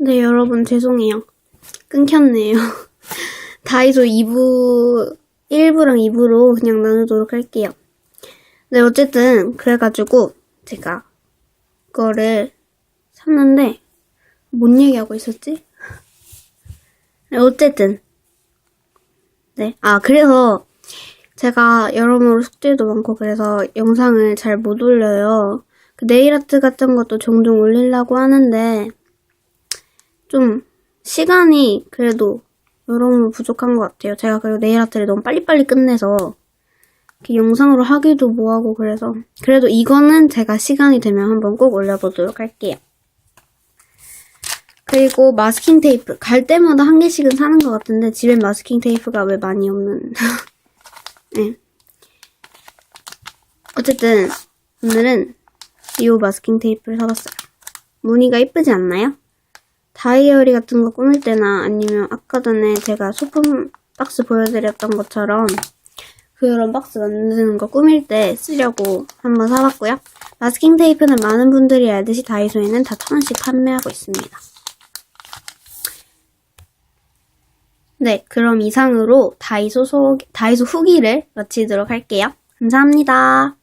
네, 여러분, 죄송해요. 끊겼네요. 다이소 2부, 1부랑 2부로 그냥 나누도록 할게요. 네, 어쨌든, 그래가지고, 제가, 그거를 샀는데, 뭔 얘기하고 있었지? 네, 어쨌든. 네, 아, 그래서, 제가 여러모로 숙제도 많고, 그래서 영상을 잘 못 올려요. 그 네일 아트 같은 것도 종종 올리려고 하는데, 좀 시간이 그래도 여러모로 부족한 것 같아요. 제가 그리고 네일 아트를 너무 빨리빨리 끝내서 이렇게 영상으로 하기도 뭐하고 그래서 그래도 이거는 제가 시간이 되면 한번 꼭 올려보도록 할게요. 그리고 마스킹 테이프 갈 때마다 한 개씩은 사는 것 같은데 집엔 마스킹 테이프가 왜 많이 없는 네. 어쨌든 오늘은 이 마스킹 테이프를 사봤어요. 무늬가 이쁘지 않나요? 다이어리 같은 거 꾸밀 때나 아니면 아까 전에 제가 소품 박스 보여드렸던 것처럼 그런 박스 만드는 거 꾸밀 때 쓰려고 한번 사봤고요. 마스킹 테이프는 많은 분들이 알듯이 다이소에는 다 천 원씩 판매하고 있습니다. 네, 그럼 이상으로 다이소 소, 다이소 후기를 마치도록 할게요. 감사합니다.